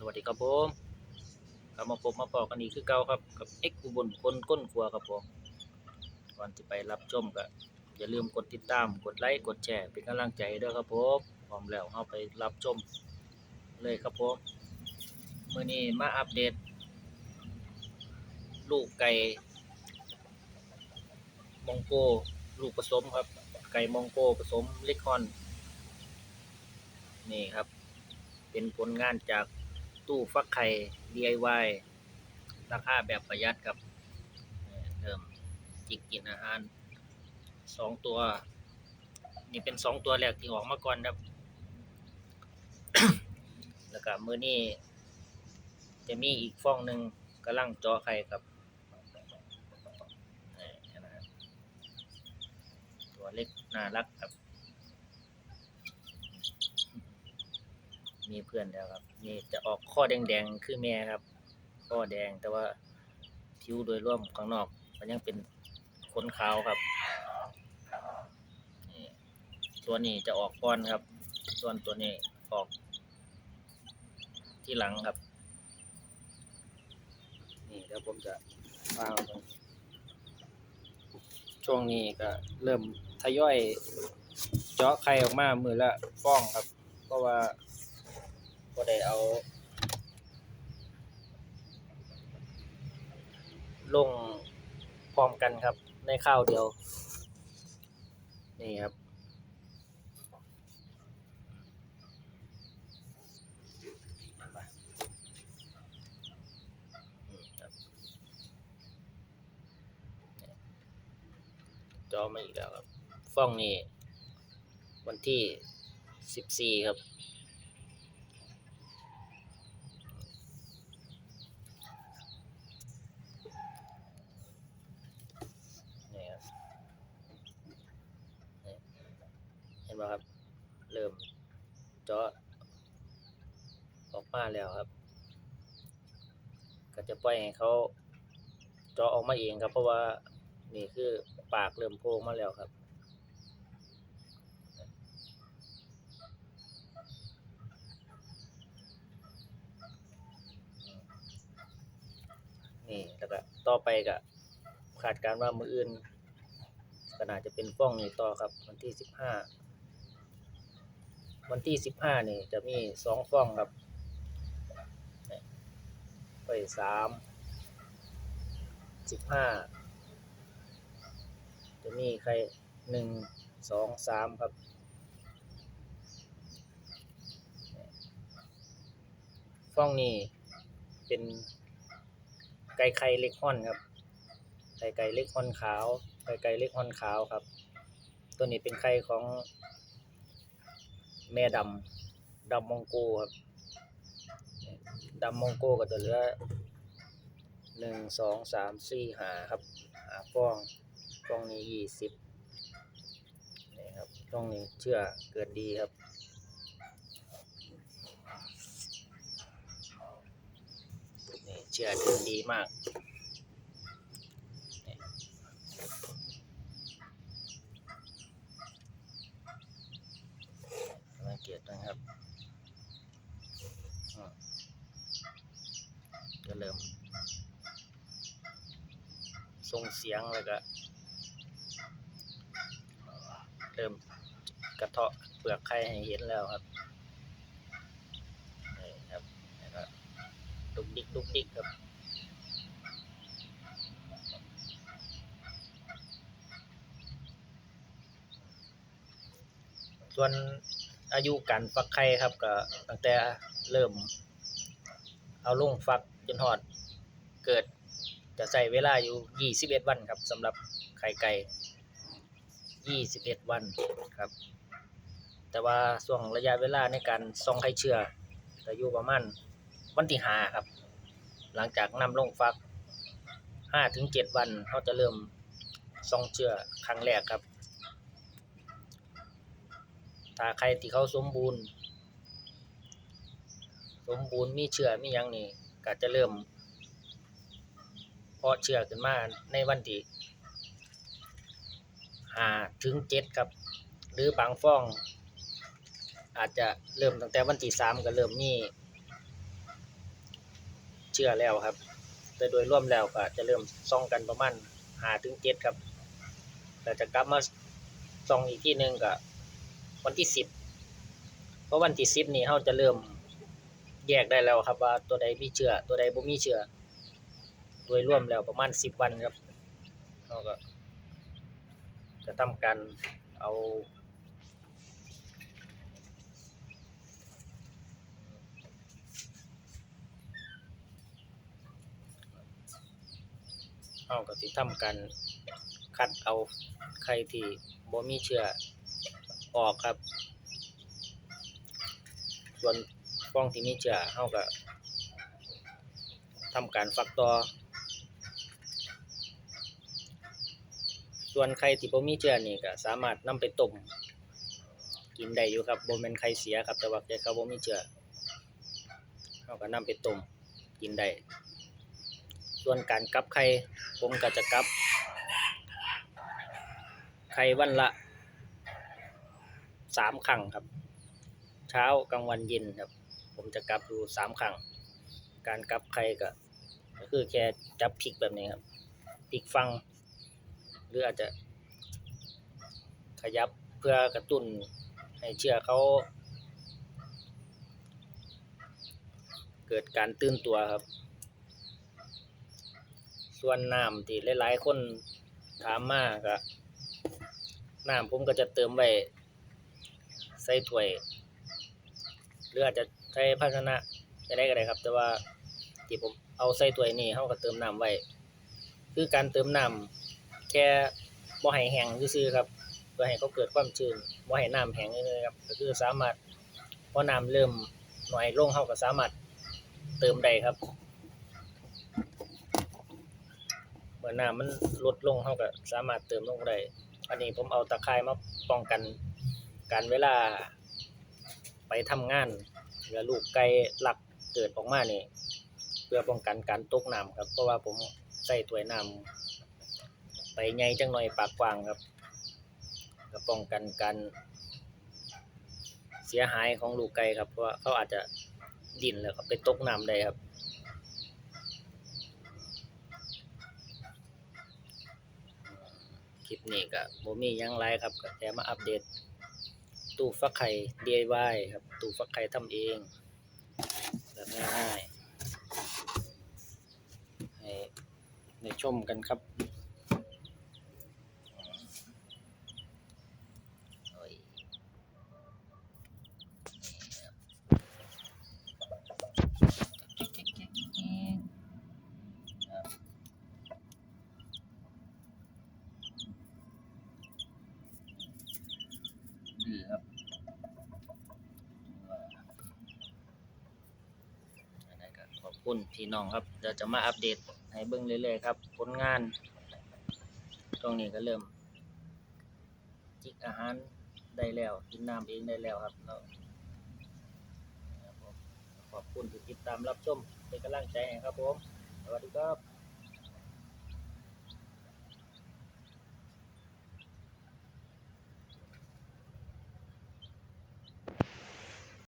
สวัสดีครับผมกลับมาพบมาปอกกันอีกคือเก่าครับกับเอ็กอุบลคนก้นครัวครับผมก่อนที่ไปรับชมก็อย่าลืมกดติดตามกดไลค์กดแชร์เป็นกำลังใจด้วยครับผมพร้อมแล้วเราไปรับชมเลยครับผมเมื้อนี้มาอัปเดต ลูกไก่มองโกลูกผสมครับ ไก่มองโกผสมเลคอน นี่ครับ เป็นผลงานจาก ตู้ฟักไข่ DIY ราคาแบบประหยัดครับเริ่มจิกกินอาหารสองตัว นี่เป็นสองตัวแรกที่ออกมาก่อนครับ แล้วก็มือนี้จะมีอีกฟองหนึ่งกำลังจอไข่ครับตัวเล็กน่ารักครับ มีเพื่อนแล้วครับ นี่จะออกข้อแดงๆคือแม่ครับ ข้อแดงแต่ว่าผิวโดยรวมข้างนอก มันยังเป็นขนขาวครับตัวนี้จะออกก้อนครับ ส่วนตัวนี้ออก ที่หลังครับ นี่เดี๋ยวผมจะวางตรงช่วงนี้ก็เริ่มทยอยเจาะไข่ออกมามือละฟ้องครับ เพราะว่า ก็ได้เอา ลงพร้อมกันครับ ในข้าวเดียวนี่ครับนี่ครับจอมาอีกแล้วครับ ฟ้องนี่วันที่สิบสี่ครับ นี่ครับนี่ เห็นไหมครับ เริ่มเจาะออกมาแล้วครับ ก็จะปล่อยให้เขาเจาะออกมาเองครับ เพราะว่านี่คือปากเริ่มโพงมาแล้วครับนี่แล้วก็ต่อไปก็คาดการณ์ว่ามืออื่นก็น่าจะเป็นฟ้องนี่ต่อครับ วันที่สิบห้า วันที่สิบห้านี่จะมีสองฟ้องครับนี่ไปสามสิบห้าจะมีใครหนึ่งสองสามครับฟ้องนี่เป็นไก่ไข่เล็กฮ่อนครับ ไก่ไก่เล็กฮ่อนขาว ไก่ไก่เล็กฮ่อนขาวครับ ตัวนี้เป็นไข่ของ แม่ดำดำมองโกครับดำมองโกก็จะเหลือหนึ่งสองสามสี่หาครับหาฟองฟองนี้ยี่สิบนี่ครับฟองนี้เชื่อเกิดดีครับนี่เชื่อถึงดีมากนี่สังเกต นะครับก็เริ่มส่งเสียงแล้วก็เริ่มกระเทาะเปลือกไข่ให้เห็นแล้วครับนี่ครับแล้วก็ดุกดิกดุกดิกครับส่วน อายุการฟักไข่ครับก็ตั้งแต่เริ่ม เอาลงฟักจนหอดเกิดจะใส่เวลาอยู่ 21 วันครับสำหรับไข่ไก่ 21 วันครับ แต่ว่าช่วงระยะเวลาในการส่องไข่เชื่อก็อยู่ประมาณวันที่หาครับ หลังจากนำลงฟัก 5-7 วันเขาจะเริ่มส่องเชื่อครั้งแรกครับ ถ้าใครที่เขาสมบูรณ์ สมบูรณ์มีเชื้อมียังนี่ก็จะเริ่มเพาะเชื้อขึ้นมาในวันที่ห้าถึงเจ็ดครับ หรือบางฟ้อง อาจจะเริ่มตั้งแต่วันที่สามก็เริ่มมีเชื้อแล้วครับ แต่โดยร่วมแล้วก็จะเริ่มซ่องกันประมาณ5ถึง7ครับแล้วจะกลับมาซ่องอีกที่หนึ่งก็ วันที่10เพราะวันที่10นี่เราจะเริ่มแยกได้แล้วครับว่าตัวใดมีเชื้อตัวใดบ่มีเชื้อโดยรวมแล้วประมาณ10วันครับเราก็ จะทำการเอาเอาก็สิทำการคัดเอาไข่ที่บ่มีเชื้อ ออกครับ ส่วนฟองที่มีเชื้อเฮาก็ทำการฟักต่อ ส่วนไข่ที่บ่มีเชื้อนี่ก็สามารถนำไปต้มกินได้อยู่ครับบ่แม่นไข่เสียครับ แต่ว่าแค่เขาบ่มีเชื้อเฮาก็นำไปต้มกินได้ ส่วนการกับไข่ผมก็จะกับไข่วันละ สามครั้งครับ เช้ากลางวันเย็นครับ ผมจะกลับอยู่สามครั้ง การกลับไข่ก็คือแค่จับพลิกแบบนี้ครับพลิกฟัง หรืออาจจะ ขยับเพื่อกระตุ้นให้เชื้อเขาเกิดการตื่นตัวครับ ส่วนน้ำที่หลายๆ คนถามมาก็น้ำผมก็จะเติมไว้ ส่ถ้วย หรืออาจจะใช้ภาชนะจะได้ก็ได้ครับ แต่ว่าที่ผมเอาใส่ถ้วยนี่เขาก็เติมน้ำไว้ คือการเติมน้ำแค่บ่ให้แห้งซื่อๆครับเพื่อให้เขาเกิดความชื้นบ่ให้น้ำแห้งเลยครับก็คือสามารถพอน้ำเริ่มหน่อยลงเขาก็สามารถเติมได้ครับเมื่อน้ำมันลดลงเขาก็สามารถเติมลงได้อันนี้ผมเอาตะไคร้มาป้องกัน การเวลา ไปทำงานหรือลูกไก่หลักเกิดออกมานี่เพื่อป้องกันการตกน้ำครับ เพราะว่าผมใส่ถ้วยน้ำไปใหญ่จังหน่อยปากกว้างครับก็ป้องกันการเสียหายของลูกไก่ครับ เพราะว่าเขาอาจจะดิ่นแล้วก็ไปตกน้ำได้ครับคลิปนี้ก็บ่มียังหลครับก็แค่มาอัปเดต ตู้ฟักไข่ DIY ครับ ตู้ฟักไข่ทำเอง แบบง่ายๆให้ชมกันครับโอ้ยครับ ดื้อครับอันนั้นก็ขอบ คุณพี่น้องครับเดี๋ยวจะมาอัปเดตให้เบิ้งเรื่อยๆครับผลงาน ตรงนี้ก็เริ่ม จิกอาหารได้แล้วกินน้ำเองได้แล้วครับแล้วครับผมขอบคุณที่ติดตามรับชมเป็นกำลังใจให้ครับผมสวัสดีครับ